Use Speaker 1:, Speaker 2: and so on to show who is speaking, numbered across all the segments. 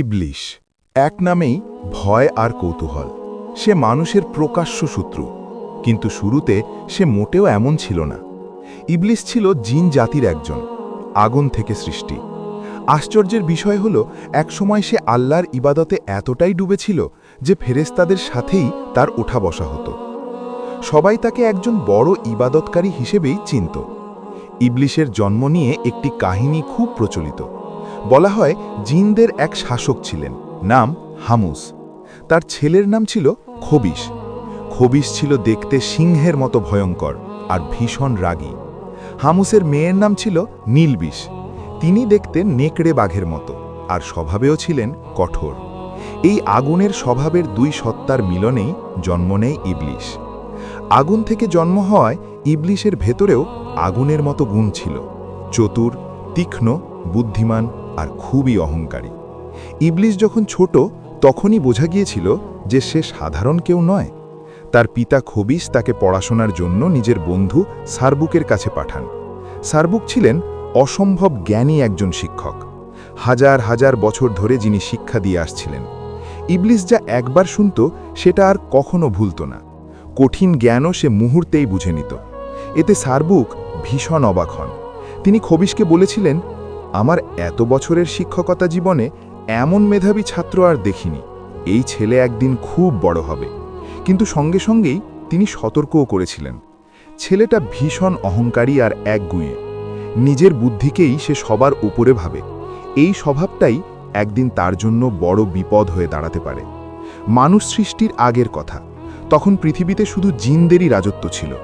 Speaker 1: ইবলিশ, এক নামেই ভয় আর কৌতূহল। সে মানুষের প্রকাশ্য শত্রু, কিন্তু শুরুতে সে মোটেও এমন ছিল না। ইবলিশ ছিল জিন জাতির একজন, আগুন থেকে সৃষ্টি। আশ্চর্যের বিষয় হল, একসময় সে আল্লাহর ইবাদতে এতটাই ডুবেছিল যে ফেরেস্তাদের সাথেই তার ওঠা বসা হতো। সবাই তাকে একজন বড় ইবাদতকারী হিসেবেই চিনত। ইবলিশের জন্ম নিয়ে একটি কাহিনী খুব প্রচলিত। বলা হয় জিনদের এক শাসক ছিলেন, নাম হামুস। তার ছেলের নাম ছিল খবিশ। খবিশ ছিল দেখতে সিংহের মতো ভয়ঙ্কর আর ভীষণ রাগী। হামুসের মেয়ের নাম ছিল নীলবিষ। তিনি দেখতে নেকড়ে বাঘের মতো আর স্বভাবেও ছিলেন কঠোর। এই আগুনের স্বভাবের দুই সত্তার মিলনেই জন্ম নেয় ইবলিশ। আগুন থেকে জন্ম হওয়ায় ইবলিশের ভেতরেও আগুনের মতো গুণ ছিল। চতুর, তীক্ষ্ণ, বুদ্ধিমান আর খুবই অহংকারী। ইবলিশ যখন ছোট, তখনই বোঝা গিয়েছিল যে সে সাধারণ কেউ নয়। তার পিতা খবিস তাকে পড়াশোনার জন্য নিজের বন্ধু সারবুকের কাছে পাঠান। সারবুক ছিলেন অসম্ভব জ্ঞানী একজন শিক্ষক। হাজার হাজার বছর ধরে যিনি শিক্ষা দিয়ে আসছিলেন। ইবলিশ যা একবার শুনত, সেটা আর কখনো ভুলত না। কঠিন জ্ঞানও সে মুহূর্তেই বুঝে নিত। এতে সারবুক ভীষণ অবাক হন। তিনি খবিশকে বলেছিলেন আমার এত বছরের শিক্ষকতা জীবনে এমন মেধাবী ছাত্র আর দেখিনি। এই ছেলে একদিন খুব বড় হবে। কিন্তু সঙ্গে সঙ্গেই তিনি সতর্কও করেছিলেন। ছেলেটা ভীষণ অহংকারী আর একগুঁয়ে। নিজের বুদ্ধিকেই সে সবার উপরে ভাবে। এই স্বভাবটাই একদিন তার জন্য বড় বিপদ হয়ে দাঁড়াতে পারে। মানুষ সৃষ্টির আগের কথা। তখন পৃথিবীতে শুধু জিনদেরই রাজত্ব ছিল।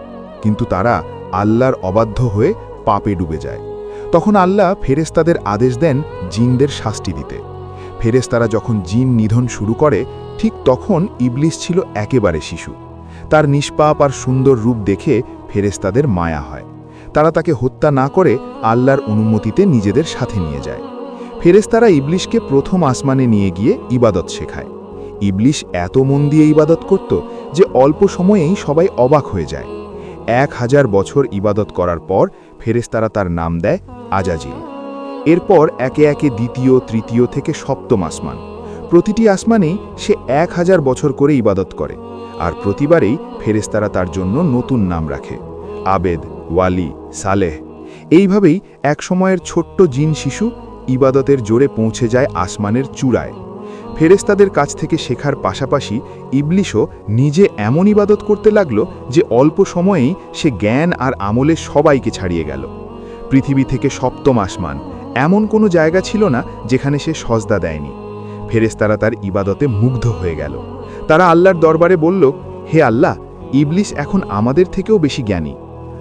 Speaker 1: কিন্তু তারা আল্লাহর অবাধ্য হয়ে পাপে ডুবে যায়। তখন আল্লাহ ফেরেস্তাদের আদেশ দেন জিনদের শাস্তি দিতে। ফেরেস্তারা যখন জিন নিধন শুরু করে, ঠিক তখন ইবলিস ছিল একেবারে শিশু। তার নিষ্পাপ আর সুন্দর রূপ দেখে ফেরেস্তাদের মায়া হয়। তারা তাকে হত্যা না করে আল্লাহর অনুমতিতে নিজেদের সাথে নিয়ে যায়। ফেরেস্তারা ইবলিশকে প্রথম আসমানে নিয়ে গিয়ে ইবাদত শেখায়। ইবলিশ এত মন দিয়ে ইবাদত করত যে অল্প সময়েই সবাই অবাক হয়ে যায়। এক হাজার বছর ইবাদত করার পর ফেরেস্তারা তার নাম দেয় আজাজিল এরপর একে একে দ্বিতীয়, তৃতীয় থেকে সপ্তম আসমান। প্রতিটি আসমানেই সে এক হাজার বছর করে ইবাদত করে, আর প্রতিবারেই ফেরেস্তারা তার জন্য নতুন নাম রাখে। আবেদ, ওয়ালি, সালেহ। এইভাবেই এক সময়ের ছোট্ট জিন শিশু ইবাদতের জোরে পৌঁছে যায় আসমানের চূড়ায়। ফেরেস্তাদের কাছ থেকে শেখার পাশাপাশি ইবলিশও নিজে এমন ইবাদত করতে লাগল যে অল্প সময়েই সে জ্ঞান আর আমলে সবাইকে ছাড়িয়ে গেল। পৃথিবী থেকে সপ্তম আসমান। এমন কোনো জায়গা ছিল না যেখানে সে সজদা দেয়নি। ফেরেস্তারা তার ইবাদতে মুগ্ধ হয়ে গেল। তারা আল্লাহর দরবারে বলল, হে আল্লাহ ইবলিশ এখন আমাদের থেকেও বেশি জ্ঞানী।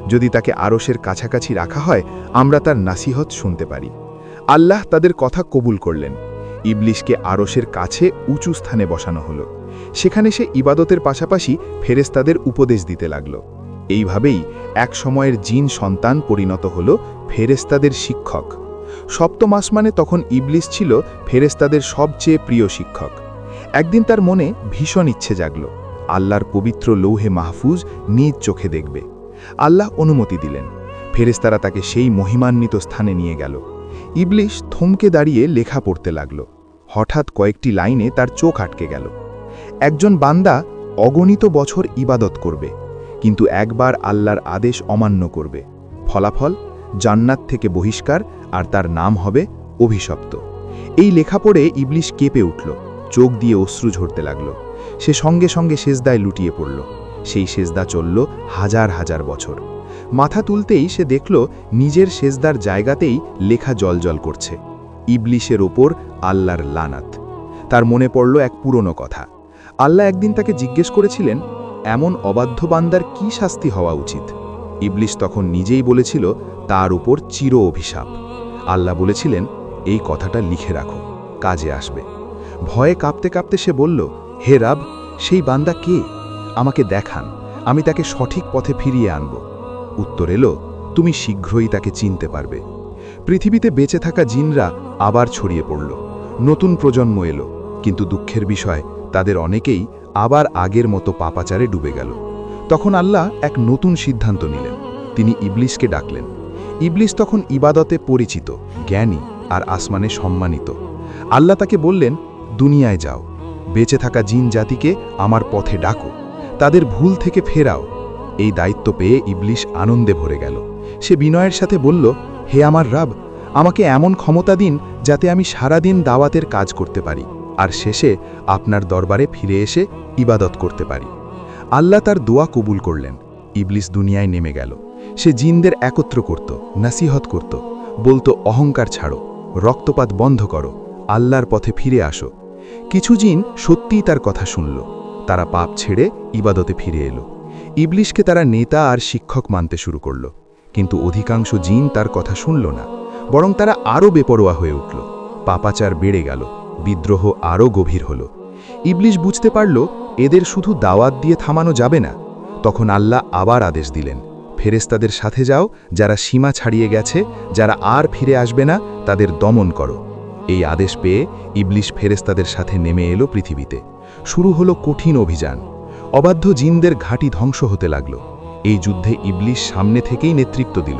Speaker 1: যদি তাকে আরশের কাছাকাছি রাখা হয়, আমরা তার নাসিহত শুনতে পারি। আল্লাহ তাদের কথা কবুল করলেন। ইবলিশকে আরশের কাছে উঁচু স্থানে বসানো হলো। সেখানে সে ইবাদতের পাশাপাশি ফেরেস্তাদের উপদেশ দিতে লাগল। এইভাবেই এক সময়ের জিন সন্তান পরিণত হল ফেরেস্তাদের শিক্ষক। সপ্তম আসমানে তখন ইবলিশ ছিল ফেরেস্তাদের সবচেয়ে প্রিয় শিক্ষক। একদিন তার মনে ভীষণ ইচ্ছে জাগল, আল্লাহর পবিত্র লৌহে মাহফুজ নিজ চোখে দেখবে। আল্লাহ অনুমতি দিলেন ফেরেস্তারা তাকে সেই মহিমান্বিত স্থানে নিয়ে গেল। ইবলিশ থমকে দাঁড়িয়ে লেখা পড়তে লাগল। হঠাৎ কয়েকটি লাইনে তার চোখ আটকে গেল। একজন বান্দা অগণিত বছর ইবাদত করবে, কিন্তু একবার আল্লাহর আদেশ অমান্য করবে। ফলাফল জান্নাত থেকে বহিষ্কার আর তার নাম হবে অভিশপ্ত। এই লেখা পড়ে ইবলিশ কেঁপে উঠল, চোখ দিয়ে অশ্রু ঝরতে লাগল। সে সঙ্গে সঙ্গে সেজদায় লুটিয়ে পড়ল। সেই সেজদা চলল হাজার হাজার বছর। মাথা তুলতেই সে দেখল নিজের সেজদার জায়গাতেই লেখা জলজল করছে। ইবলিশের ওপর আল্লাহর লানাত। তার মনে পড়ল এক পুরনো কথা। আল্লাহ একদিন তাকে জিজ্ঞেস করেছিলেন, এমন অবাধ্য বান্দার কি শাস্তি হওয়া উচিত? ইবলিশ তখন নিজেই বলেছিল, তার উপর চির অভিশাপ। আল্লাহ বলেছিলেন, এই কথাটা লিখে রাখো, কাজে আসবে। ভয়ে কাঁপতে কাঁপতে সে বলল, হে রাব, সেই বান্দা কে? আমাকে দেখান, আমি তাকে সঠিক পথে ফিরিয়ে আনব। উত্তর এলো, তুমি শীঘ্রই তাকে চিনতে পারবে। পৃথিবীতে বেঁচে থাকা জিনরা আবার ছড়িয়ে পড়ল, নতুন প্রজন্ম এলো, কিন্তু দুঃখের বিষয়, তাদের অনেকেই আবার আগের মতো পাপাচারে ডুবে গেল। তখন আল্লাহ এক নতুন সিদ্ধান্ত নিলেন। তিনি ইবলিশকে ডাকলেন। ইবলিশ তখন ইবাদতে পরিচিত, জ্ঞানী আর আসমানে সম্মানিত। আল্লাহ তাকে বললেন, দুনিয়ায় যাও। বেঁচে থাকা জিন জাতিকে আমার পথে ডাকো। তাদের ভুল থেকে ফেরাও। এই দায়িত্ব পেয়ে ইবলিশ আনন্দে ভরে গেল। সে বিনয়ের সাথে বলল, হে আমার রাব, আমাকে এমন ক্ষমতা দিন যাতে আমি সারাদিন দাওয়াতের কাজ করতে পারি, আর শেষে আপনার দরবারে ফিরে এসে ইবাদত করতে পারি। আল্লাহ তার দোয়া কবুল করলেন। ইবলিস দুনিয়ায় নেমে গেল। সে জিনদের একত্র করত, নাসিহত করত, বলতো, অহংকার ছাড়ো, রক্তপাত বন্ধ করো, আল্লাহর পথে ফিরে আসো। কিছু জিন সত্যিই তার কথা শুনল। তারা পাপ ছেড়ে ইবাদতে ফিরে এলো। ইবলিশকে তারা নেতা আর শিক্ষক মানতে শুরু করল। কিন্তু অধিকাংশ জিন তার কথা শুনল না, বরং তারা আরও বেপরোয়া হয়ে উঠল। পাপাচার বেড়ে গেল, বিদ্রোহ আরও গভীর হল। ইবলিশ বুঝতে পারল এদের শুধু দাওয়াত দিয়ে থামানো যাবে না। তখন আল্লাহ আবার আদেশ দিলেন ফেরেস্তাদের সাথে যাও, যারা সীমা ছাড়িয়ে গেছে, যারা আর ফিরে আসবে না, তাদের দমন করো। এই আদেশ পেয়ে ইবলিশ ফেরেস্তাদের সাথে নেমে এলো পৃথিবীতে। শুরু হলো কঠিন অভিযান। অবাধ্য জিনদের ঘাঁটি ধ্বংস হতে লাগল। এই যুদ্ধে ইবলিশ সামনে থেকেই নেতৃত্ব দিল।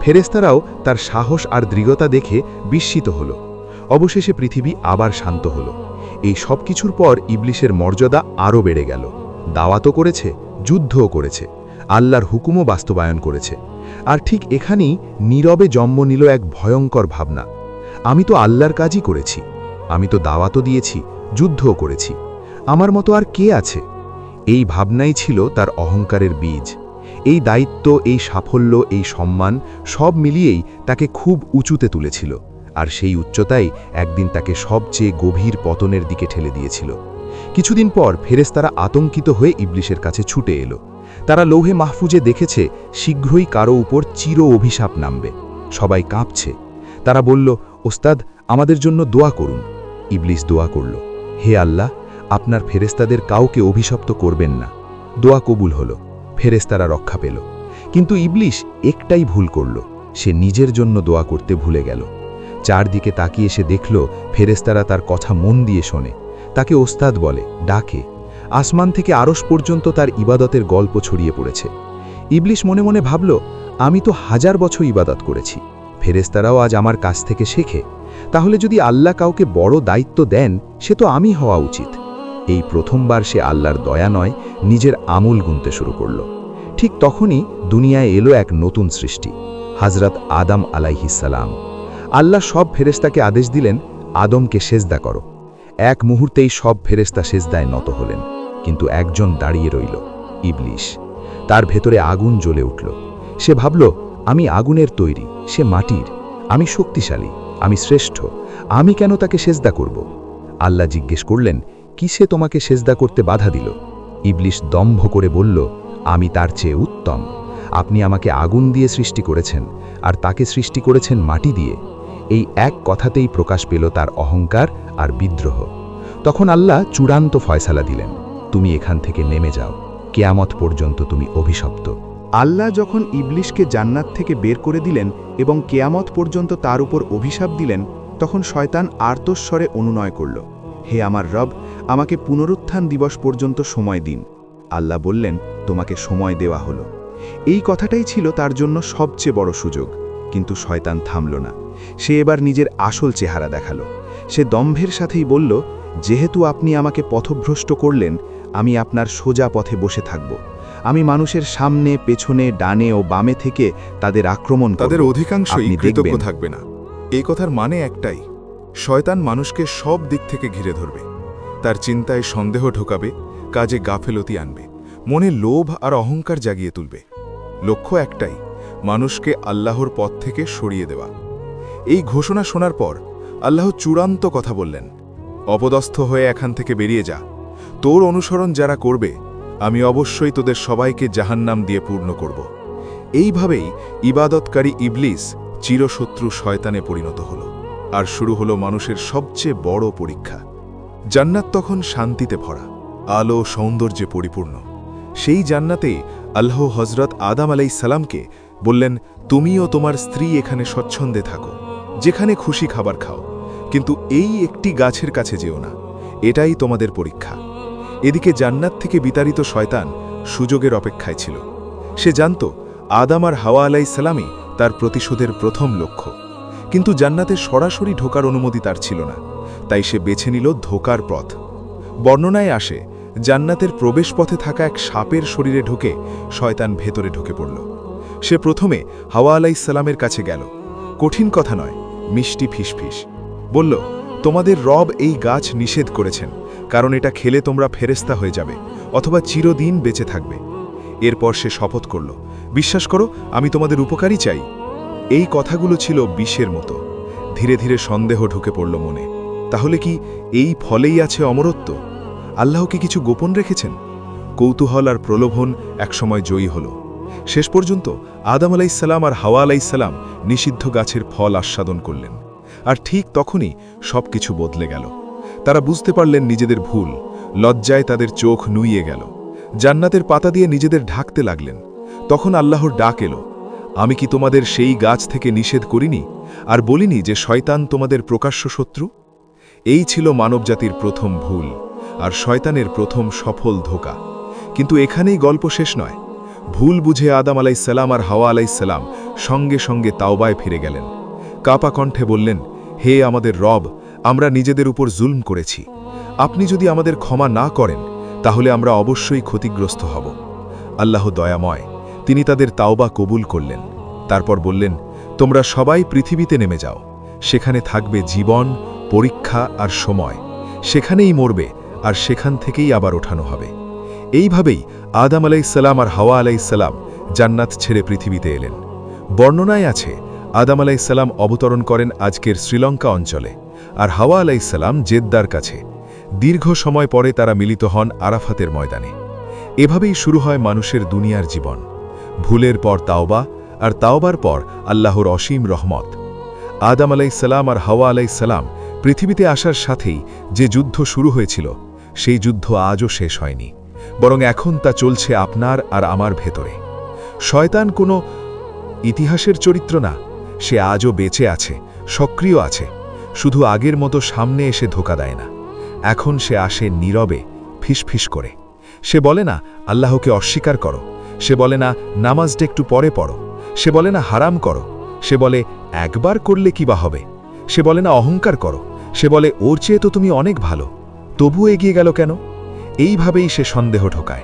Speaker 1: ফেরেস্তারাও তার সাহস আর দৃঢ়তা দেখে বিস্মিত হল। অবশেষে পৃথিবী আবার শান্ত হল। এই সব কিছুর পর ইবলিশের মর্যাদা আরও বেড়ে গেল। দাওয়াতও করেছে, যুদ্ধও করেছে, আল্লাহর হুকুমও বাস্তবায়ন করেছে। আর ঠিক এখানেই নীরবে জন্ম নিল এক ভয়ঙ্কর ভাবনা। আমি তো আল্লাহর কাজই করেছি, আমি তো দাওয়াতও দিয়েছি, যুদ্ধও করেছি। আমার মতো আর কে আছে? এই ভাবনাই ছিল তার অহংকারের বীজ। এই দায়িত্ব, এই সাফল্য, এই সম্মান সব মিলিয়েই তাকে খুব উঁচুতে তুলেছিল। আর সেই উচ্চতাই একদিন তাকে সবচেয়ে গভীর পতনের দিকে ঠেলে দিয়েছিল। কিছুদিন পর ফেরেস্তারা আতঙ্কিত হয়ে ইবলিশের কাছে ছুটে এলো। তারা লৌহে মাহফুজে দেখেছে, শীঘ্রই কারও উপর চির অভিশাপ নামবে। সবাই কাঁপছে। তারা বলল, ওস্তাদ, আমাদের জন্য দোয়া করুন। ইবলিস দোয়া করল, হে আল্লাহ, আপনার ফেরেস্তাদের কাউকে অভিশপ্ত করবেন না। দোয়া কবুল হল ফেরেস্তারা রক্ষা পেল। কিন্তু ইবলিশ একটাই ভুল করল, সে নিজের জন্য দোয়া করতে ভুলে গেল। চারদিকে তাকিয়ে সে দেখল ফেরেস্তারা তার কথা মন দিয়ে শোনে। তাকে ওস্তাদ বলে, ডাকে। আসমান থেকে আরস পর্যন্ত তার ইবাদতের গল্প ছড়িয়ে পড়েছে। ইবলিশ মনে মনে ভাবল, আমি তো হাজার বছর ইবাদত করেছি। ফেরেস্তারাও আজ আমার কাছ থেকে শেখে। তাহলে যদি আল্লাহ কাউকে বড় দায়িত্ব দেন, সে তো আমি হওয়া উচিত। এই প্রথমবার সে আল্লাহর দয়া নয়, নিজের আমূল গুনতে শুরু করল। ঠিক তখনই দুনিয়ায় এলো এক নতুন সৃষ্টি হাজরত আদম আলাইহিসালাম আল্লাহ সব ফেরেস্তাকে আদেশ দিলেন, আদমকে সেজদা করো। এক মুহূর্তেই সব ফেরেস্তা সেজদায় নত হলেন, কিন্তু একজন দাঁড়িয়ে রইল, ইবলিশ। তার ভেতরে আগুন জ্বলে উঠল। সে ভাবল, আমি আগুনের তৈরি, সে মাটির। আমি শক্তিশালী, আমি শ্রেষ্ঠ, আমি কেন তাকে সেজদা করব? আল্লাহ জিজ্ঞেস করলেন, কিসে তোমাকে সেজদা করতে বাধা দিল? ইবলিশ দম্ভ করে বলল, আমি তার চেয়ে উত্তম। আপনি আমাকে আগুন দিয়ে সৃষ্টি করেছেন, আর তাকে সৃষ্টি করেছেন মাটি দিয়ে। এই এক কথাতেই প্রকাশ পেল তার অহংকার আর বিদ্রোহ। তখন আল্লাহ চূড়ান্ত ফয়সালা দিলেন, তুমি এখান থেকে নেমে যাও, কেয়ামত পর্যন্ত তুমি অভিশপ্ত।
Speaker 2: আল্লাহ যখন ইবলিশকে জান্নাত থেকে বের করে দিলেন এবং কেয়ামত পর্যন্ত তার উপর অভিশাপ দিলেন, তখন শয়তান আর্তস্বরে অনুনয় করল, হে আমার রব, আমাকে পুনরুত্থান দিবস পর্যন্ত সময় দিন। আল্লাহ বললেন, তোমাকে সময় দেওয়া হলো। এই কথাটাই ছিল তার জন্য সবচেয়ে বড় সুযোগ, কিন্তু শয়তান থামল না। সে এবার নিজের আসল চেহারা দেখাল। সে দম্ভের সাথেই বলল যেহেতু আপনি আমাকে পথভ্রষ্ট করলেন আমি আপনার সোজা পথে বসে থাকব। আমি মানুষের সামনে পেছনে ডানে ও বামে থেকে তাদের আক্রমণ
Speaker 3: তাদের অধিকাংশই কৃতজ্ঞ থাকবে না। এই কথার মানে একটাই শয়তান মানুষকে সব দিক থেকে ঘিরে ধরবে। তার চিন্তায় সন্দেহ ঢোকাবে কাজে গাফেলতি আনবে মনে লোভ আর অহংকার জাগিয়ে তুলবে। লক্ষ্য একটাই মানুষকে আল্লাহর পথ থেকে সরিয়ে দেওয়া। এই ঘোষণা শোনার পর আল্লাহ চূড়ান্ত কথা বললেন, অপদস্থ হয়ে এখান থেকে বেরিয়ে যা। তোর অনুসরণ যারা করবে, আমি অবশ্যই তোদের সবাইকে জাহান্নাম দিয়ে পূর্ণ করব। এইভাবেই ইবাদতকারী ইবলিস চিরশত্রু শয়তানে পরিণত হল, আর শুরু হলো মানুষের সবচেয়ে বড় পরীক্ষা। জান্নাত তখন শান্তিতে ভরা, আলো সৌন্দর্যে পরিপূর্ণ। সেই জান্নাতে আল্লাহ হজরত আদাম আলাই সালামকে বললেন, তুমিও তোমার স্ত্রী এখানে স্বচ্ছন্দে থাকো। যেখানে খুশি খাবার খাও, কিন্তু এই একটি গাছের কাছে যেও না। এটাই তোমাদের পরীক্ষা। এদিকে জান্নাত থেকে বিতাড়িত শয়তান সুযোগের অপেক্ষায় ছিল। সে জানত, আদাম আর হাওয়া আলাই সালামই তার প্রতিশোধের প্রথম লক্ষ্য। কিন্তু জান্নাতে সরাসরি ঢোকার অনুমতি তার ছিল না, তাই সে বেছে নিল ধোকার পথ। বর্ণনায় আসে, জান্নাতের প্রবেশপথে থাকা এক সাপের শরীরে ঢুকে শয়তান ভেতরে ঢুকে পড়ল। সে প্রথমে হাওয়া আলাইসাল্লামের কাছে গেল। কঠিন কথা নয় মিষ্টি ফিসফিস। বলল, তোমাদের রব এই গাছ নিষেধ করেছেন, কারণ এটা খেলে তোমরা ফেরেস্তা হয়ে যাবে, অথবা চিরদিন বেঁচে থাকবে। এরপর সে শপথ করল, বিশ্বাস করো, আমি তোমাদের উপকারই চাই। এই কথাগুলো ছিল বিষের মতো। ধীরে ধীরে সন্দেহ ঢুকে পড়ল মনে। তাহলে কি এই ফলেই আছে অমরত্ব? আল্লাহ কি কিছু গোপন রেখেছেন? কৌতূহল আর প্রলোভন একসময় জয়ী হল। শেষ পর্যন্ত আদম আলাইসাল্লাম আর হাওয়া আলাইসাল্লাম নিষিদ্ধ গাছের ফল আস্বাদন করলেন। আর ঠিক তখনই সব কিছু বদলে গেল। তারা বুঝতে পারলেন নিজেদের ভুল, লজ্জায় তাদের চোখ নুইয়ে গেল। জান্নাতের পাতা দিয়ে নিজেদের ঢাকতে লাগলেন। তখন আল্লাহর ডাক এলো, আমি কি তোমাদের সেই গাছ থেকে নিষেধ করিনি আর বলিনি যে শয়তান তোমাদের প্রকাশ্য শত্রু? এই ছিল মানবজাতির প্রথম ভুল আর শয়তানের প্রথম সফল ধোকা। কিন্তু এখানেই গল্প শেষ নয়। ভুল বুঝে আদাম আলাইসাল্লাম আর হাওয়া আলাইসাল্লাম সঙ্গে সঙ্গে তাওবায় ফিরে গেলেন। কাপা কণ্ঠে বললেন, হে আমাদের রব, আমরা নিজেদের উপর জুলম করেছি। আপনি যদি আমাদের ক্ষমা না করেন, তাহলে আমরা অবশ্যই ক্ষতিগ্রস্ত হব। আল্লাহ দয়াময়, তিনি তাদের তাওবা কবুল করলেন। তারপর বললেন, তোমরা সবাই পৃথিবীতে নেমে যাও। সেখানে থাকবে জীবন, পরীক্ষা আর সময়। সেখানেই মরবে, আর সেখান থেকেই আবার ওঠানো হবে। এইভাবেই আদাম আলাইসাল্লাম আর হাওয়া আলাইসাল্লাম জান্নাত ছেড়ে পৃথিবীতে এলেন। বর্ণনায় আছে, আদাম আলাইসাল্লাম অবতরণ করেন আজকের শ্রীলঙ্কা অঞ্চলে আর হাওয়া আলাইসাল্লাম জেদ্দার কাছে। দীর্ঘ সময় পরে তারা মিলিত হন আরাফাতের ময়দানে। এভাবেই শুরু হয় মানুষের দুনিয়ার জীবন। ভুলের পর তাওবা আর তাওবার পর আল্লাহর অসীম রহমত। আদাম আলাইসাল্লাম আর হাওয়া আলাইসাল্লাম পৃথিবীতে আসার সাথেই যে যুদ্ধ শুরু হয়েছিল, সেই যুদ্ধ আজও শেষ হয়নি। বরং এখন তা চলছে আপনার আর আমার ভেতরে। শয়তান কোনো ইতিহাসের চরিত্র না, সে আজও বেঁচে আছে, সক্রিয় আছে, শুধু আগের মতো সামনে এসে ধোকা দেয় না। এখন সে আসে নীরবে, ফিসফিস করে। সে বলে না, আল্লাহকে অস্বীকার করো। সে বলে না, নামাজটা একটু পরে পড়ো। সে বলে না, হারাম করো। সে বলে, একবার করলে কি বা হবে? সে বলে না, অহংকার করো। সে বলে, ওর চেয়ে তো তুমি অনেক ভালো। তবু এগিয়ে গেল কেন? এইভাবেই সে সন্দেহ ঢোকায়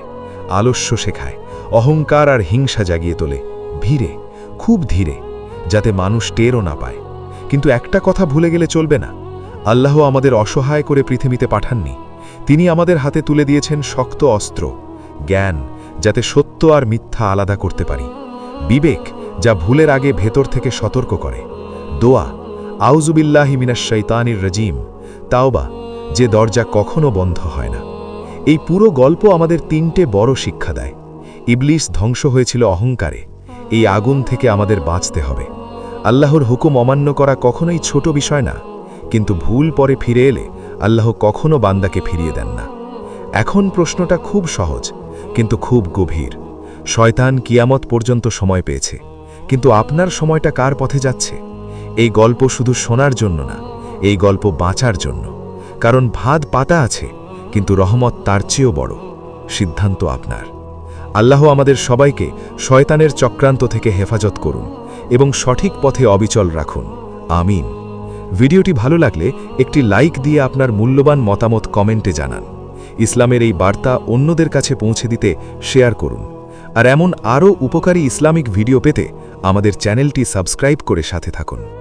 Speaker 3: আলস্য শেখায়, অহংকার আর হিংসা জাগিয়ে তোলে, ধীরে, খুব ধীরে, যাতে মানুষ টেরও না পায়। কিন্তু একটা কথা ভুলে গেলে চলবে না। আল্লাহ আমাদের অসহায় করে পৃথিবীতে পাঠাননি। তিনি আমাদের হাতে তুলে দিয়েছেন শক্ত অস্ত্র, জ্ঞান, যাতে সত্য আর মিথ্যা আলাদা করতে পারি। বিবেক, যা ভুলের আগে ভেতর থেকে সতর্ক করে। দোয়া আউজুবিল্লাহি মিনাশ শৈতানির রাজিম, তাওবা, যে দরজা কখনো বন্ধ হয় না। এই পুরো গল্প আমাদের তিনটে বড় শিক্ষা দেয়। ইবলিস ধ্বংস হয়েছিল অহংকারে। এই আগুন থেকে আমাদের বাঁচতে হবে। আল্লাহর হুকুম অমান্য করা কখনোই ছোট বিষয় না। কিন্তু ভুল পরে ফিরে এলে আল্লাহ কখনো বান্দাকে ফিরিয়ে দেন না। এখন প্রশ্নটা খুব সহজ, কিন্তু খুব গভীর। শয়তান কিয়ামত পর্যন্ত সময় পেয়েছে। কিন্তু আপনার সময়টা কার পথে যাচ্ছে? এই গল্প শুধু শোনার জন্য না, এই গল্প বাঁচার জন্য। কারণ ভাত পাতা আছে কিন্তু রহমত তার চেয়েও বড়। সিদ্ধান্ত আপনার। আল্লাহ আমাদের সবাইকে শয়তানের চক্রান্ত থেকে হেফাজত করুন এবং সঠিক পথে অবিচল রাখুন। আমিন। ভিডিওটি ভালো লাগলে একটি লাইক দিয়ে আপনার মূল্যবান মতামত কমেন্টে জানান। ইসলামের এই বার্তা অন্যদের কাছে পৌঁছে দিতে শেয়ার করুন। আর এমন আরও উপকারী ইসলামিক ভিডিও পেতে আমাদের চ্যানেলটি সাবস্ক্রাইব করে সাথে থাকুন।